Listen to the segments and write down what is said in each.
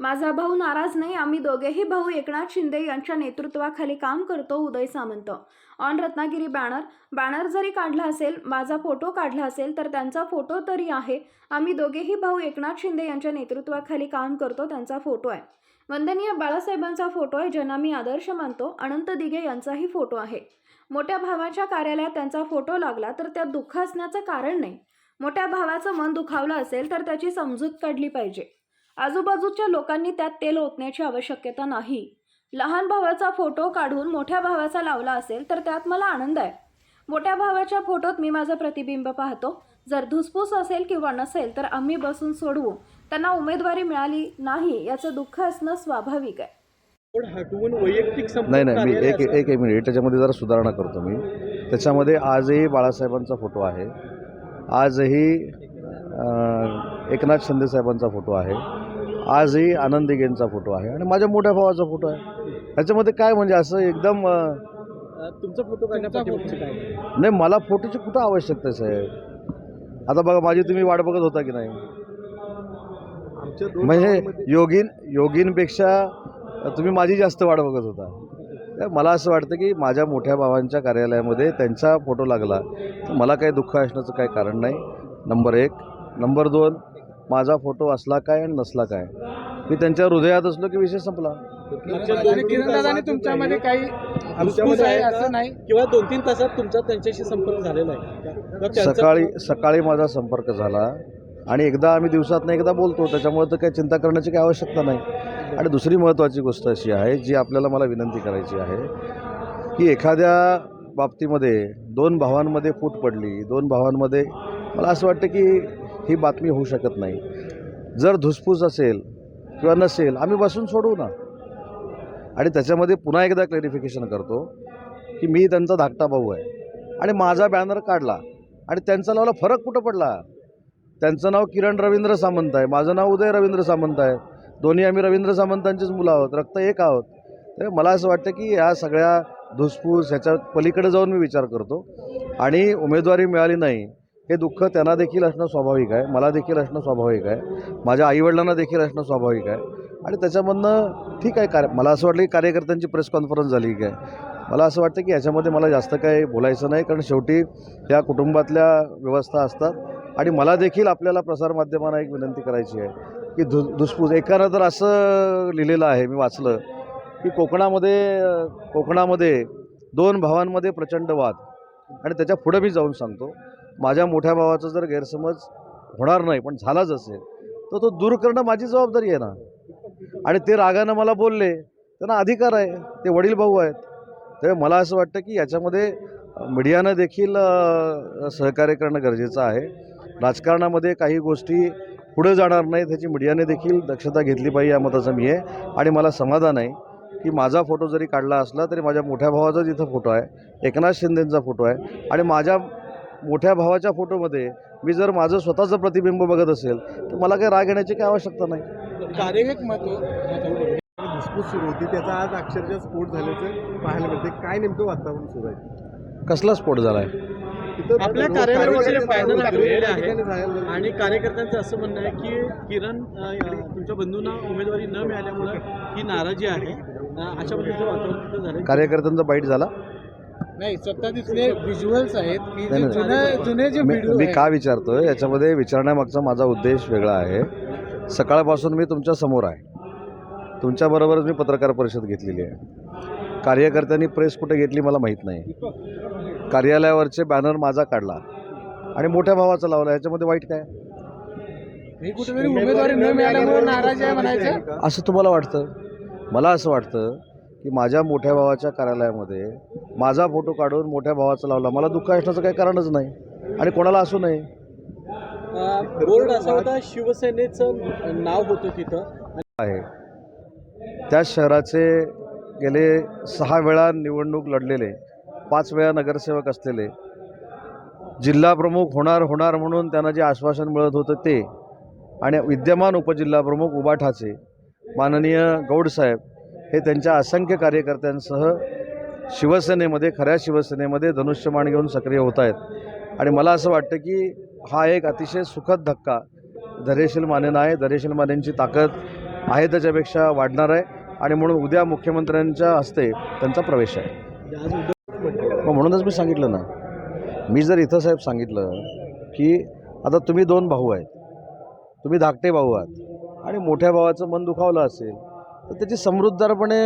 माझा भाऊ नाराज नाही आम्ही दोघेही भाऊ एकनाथ शिंदे यांच्या नेतृत्वाखाली काम करतो Uday Samant. On Ratnagiri banner. Banner जरी काढला असेल माझा फोटो काढला असेल तर त्यांचा फोटो तरी आहे. आम्ही दोघेही भाऊ एकनाथ शिंदे यांच्या नेतृत्वाखाली काम करतो त्यांचा फोटो आहे. वंदनीय बाळासाहेबांचा फोटो आहे ज्यांना मी आदर्श मानतो. अनंत दिघे यांचाही फोटो आहे. मोठ्या भावाच्या कार्यालयात त्यांचा फोटो लागला तर त्यात दुःख असण्याचं कारण नाही. मोठ्या भावाचं मन दुखावलं असेल तर त्याची समजूत काढली पाहिजे. आजूबाजूच्या लोकांनी त्यात तेल ओतण्याची आवश्यकता नाही. लहान भावाचा फोटो काढून मोठ्या भावाचा लावला असेल तर त्यात मला आनंद आहे. मोठ्या भावाच्या फोटोत मी माझं प्रतिबिंब पाहतो. जर धुसफूस असेल किंवा नसेल तर आम्ही बसून सोडवू. त्यांना उमेदवारी मिळाली नाही याचं दुःख असणं स्वाभाविक आहे. नाही नाही मी एक एक एक मिनिट. त्याच्यामध्ये जरा सुधारणा करतो मी. त्याच्यामध्ये आजही बाळासाहेबांचा फोटो आहे. आजही एकनाथ शिंदे साहेबांचा फोटो आहे. आजही आनंद दिघेंचा फोटो आहे आणि माझ्या मोठ्या भावाचा फोटो आहे. त्याच्यामध्ये काय म्हणजे असं एकदम तुमचा फोटो काय? नाही मला फोटोची कुठं आवश्यकता आहे साहेब? आता बघा माझी तुम्ही वाट बघत होता की नाही? म्हणजे योगीन योगीनपेक्षा तुम्ही माझी जास्त वाट बघत होता. मला असं वाटतं की माझ्या मोठ्या भावांच्या कार्यालयामध्ये त्यांचा फोटो लागला तर मला काही दुःख असण्याचं काही कारण नाही. नंबर एक. नंबर दोन माझा फोटो असला काय आणि नसला काय? मी त्यांच्या हृदयात असलो की विषय संपला. तुमच्यामध्ये काही? असं नाही? किंवा दोन तीन तासात तुमचा त्यांच्याशी संपर्क झालेला आहे. सकाळी सकाळी माझा संपर्क झाला. आणि एकदा आम्ही दिवसात एकदा बोलतो. त्याच्यामुळे तर काही चिंता करण्याची काही आवश्यकता नाही. आणि दुसरी महत्त्वाची गोष्ट अशी आहे जी आपल्याला मला विनंती करायची आहे की एखाद्या बाबतीमध्ये दोन भावांमध्ये फूट पडली दोन भावांमध्ये मला असं वाटतं की ही बातमी होऊ शकत नाही. जर धुसफूस असेल किंवा नसेल आम्ही बसून सोडवू ना. आणि त्याच्यामध्ये पुन्हा एकदा क्लॅरिफिकेशन करतो की मी त्यांचा धाकटा भाऊ आहे. आणि माझा बॅनर काढला आणि त्यांचा लावला फरक कुठं पडला? त्यांचं नाव किरण रवींद्र सामंत आहे. माझं नाव उदय रवींद्र सामंत आहे. दोन्ही आम्ही रवींद्र सामंतांचीच मुलं आहोत. रक्त एक आहोत. तर मला असं वाटतं की ह्या सगळ्या धुसफूस ह्याच्या पलीकडे जाऊन मी विचार करतो. आणि उमेदवारी मिळाली नाही हे दुःख त्यांना देखील असणं स्वाभाविक आहे मला देखील असणं स्वाभाविक आहे माझ्या आईवडिलांना देखील असणं स्वाभाविक आहे. आणि त्याच्यामधनं ठीक आहे कार्य मला असं वाटलं की कार्यकर्त्यांची प्रेस कॉन्फरन्स झाली काय. मला असं वाटतं की याच्यामध्ये मला जास्त काही बोलायचं नाही कारण शेवटी या कुटुंबातल्या व्यवस्था असतात. आणि मला देखील आपल्याला प्रसारमाध्यमांना एक विनंती करायची आहे की धु धुसफूस. एकानं तर असं लिहिलेलं आहे मी वाचलं की कोकणामध्ये कोकणामध्ये दोन भावांमध्ये प्रचंड वाद. आणि त्याच्या पुढं मी जाऊन सांगतो माझ्या मोठ्या भावाचा जर गैरसमज होणार नाही पण झालाच असेल तर तो दूर करणं माझी जबाबदारी आहे ना. आणि ते रागानं मला बोलले त्यांना अधिकार आहे ते वडील भाऊ आहेत. त्यामुळे मला असं वाटतं की याच्यामध्ये मीडियानं देखील सहकार्य करणं गरजेचं आहे. राजकारणामध्ये काही गोष्टी पुढे जाणार नाहीत ह्याची मीडियाने देखील दक्षता घेतली पाहिजे या मताचं मी आहे. आणि मला समाधान आहे की माझा फोटो जरी काढला असला तरी माझ्या मोठ्या भावाचा जिथं फोटो आहे एकनाथ शिंदेंचा फोटो आहे. आणि माझ्या मोठ्या भावाच्या फोटोमध्ये मी जर माझं स्वतःचं प्रतिबिंब बघत असेल तर मला काही राग येण्याची काही आवश्यकता नाही. कार्य एक महत्त्व धुसफूस सुरू होती त्याचा आज अक्षरशः स्फोट झाल्याचं पाहायला मिळते काय नेमकं वातावरण सुरू आहे? कसला स्फोट झाला आहे आपल्या कार्यालयावर कार्यकर्ते बॅनर लागलेले आणि कार्यकर्त्यांचं असं म्हणणं आहे की किरण तुमच्या बंधूंना उमेदवारी न मिळाल्यामुळे ही नाराजी आहे. अशा पद्धतीचं वातावरण झालं कार्यकर्त्यांचा बाईट झाला. नाही स्वतः तिथले व्हिज्युअल्स आहेत की नाही, जे नाही. जुने जुने जे मी व्हिडिओ मी का विचारतोय याच्यामध्ये विचारण्यामागचा माझा उद्देश वेगळा आहे. सकाळपासून मी तुमच्यासमोर आहे. तुमच्याबरोबरच मी पत्रकार परिषद घेतलेली आहे. कार्यकर्त्यांनी प्रेस कुठे घेतली मला माहीत नाही. कार्यालयावरचे बॅनर माझा काढला. आणि मोठ्या भावाचा लावला याच्यामध्ये वाईट काय? हे कुठेतरी उमेदवारी न मिळाल्यामुळे नाराज आहे म्हणायचं? असं तुम्हाला वाटतं? मला असं वाटतं की माझ्या मोठ्या भावाच्या कार्यालयामध्ये माझा फोटो काढून मोठ्या भावाचा लावला. मला दुःख असण्याचं काही कारणच नाही. आणि कोणाला असू नये. बोर्ड असा होता शिवसेनेचं नाव होतं तिथं. आहे. त्या शहराचे गेले सहा वेळा निवडणूक लढलेले पाच वेळा नगरसेवक असलेले जिल्हाप्रमुख होणार होणार म्हणून त्यांना जे आश्वासन मिळत होतं ते आणि विद्यमान उपजिल्हाप्रमुख उबाठाचे माननीय गौडसाहेब हे त्यांच्या असंख्य कार्यकर्त्यांसह शिवसेनेमध्ये खऱ्या शिवसेनेमध्ये धनुष्यबाण घेऊन सक्रिय होत आहेत. आणि मला असं वाटतं की हा एक अतिशय सुखद धक्का धैर्यशील मानेनं आहे. दरेशील मानेंची ताकद आहे त्याच्यापेक्षा वाढणार आहे. आणि म्हणून उद्या मुख्यमंत्र्यांच्या हस्ते त्यांचा प्रवेश आहे. मग म्हणूनच मी सांगितलं ना मी जर इथं साहेब सांगितलं की आता तुम्ही दोन भाऊ आहेत तुम्ही धाकटे भाऊ आहात आणि मोठ्या भावाचं मन दुखावलं असेल तर त्याची समजूतदारपणे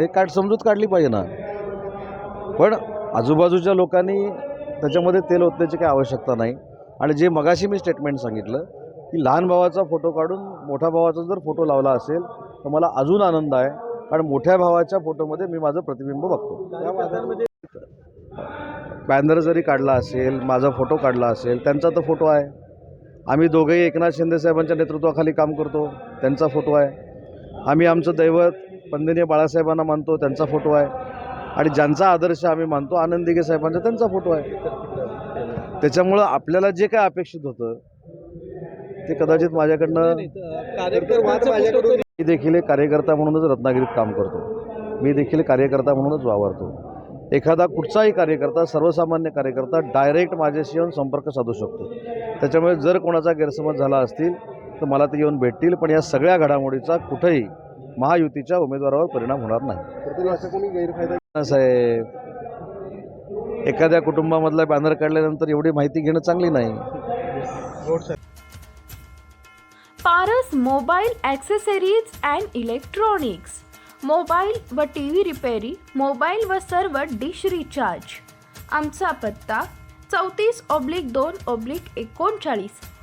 हे काढ समजूत काढली पाहिजे ना. पण आजूबाजूच्या लोकांनी त्याच्यामध्ये तेल ओतण्याची काही आवश्यकता नाही. आणि जे मगाशी मी स्टेटमेंट सांगितलं की लहान भावाचा फोटो काढून मोठ्या भावाचा जर फोटो लावला असेल तर मला अजून आनंद आहे. कारण मोठ्या भावाच्या फोटोमध्ये मी माझं प्रतिबिंब बघतो. बॅनर जरी काढला असेल माझा फोटो काढला असेल त्यांचा तर फोटो आहे. आम्ही दोघंही एकनाथ शिंदे साहेबांच्या नेतृत्वाखाली काम करतो त्यांचा फोटो आहे. आम्ही आमचं दैवत पंदिनीय बाळासाहेबांना मानतो त्यांचा फोटो आहे. आणि ज्यांचा आदर्श आम्ही मानतो आनंद दिघे साहेबांचा त्यांचा फोटो आहे. त्याच्यामुळं आपल्याला जे काय अपेक्षित होतं ते कदाचित माझ्याकडनं मी देखील एक कार्यकर्ता म्हणूनच रत्नागिरीत काम करतो. मी देखील कार्यकर्ता म्हणूनच वावरतो. एखादा कुठचाही कार्यकर्ता सर्वसामान्य कार्यकर्ता डायरेक्ट माझ्याशी येऊन संपर्क साधू शकतो. त्याच्यामुळे जर कोणाचा गैरसमज झाला असतील तर मला ते येऊन भेटतील पण या सगळ्या घडामोडीचा कुठेही महायुतीच्या उमेदवारावर परिणाम होणार नाही. साहेब. एखाद्या कुटुंबामधला बॅनर काढल्यानंतर एवढी माहिती घेणं चांगली नाही. Paras mobile accessories and electronics. Mobile व टी व्ही रिपेरी मोबाईल व सर्व डिश रिचार्ज. आमचा पत्ता चौतीस ऑब्लिक दोन ऑब्लिक एकोणचाळीस.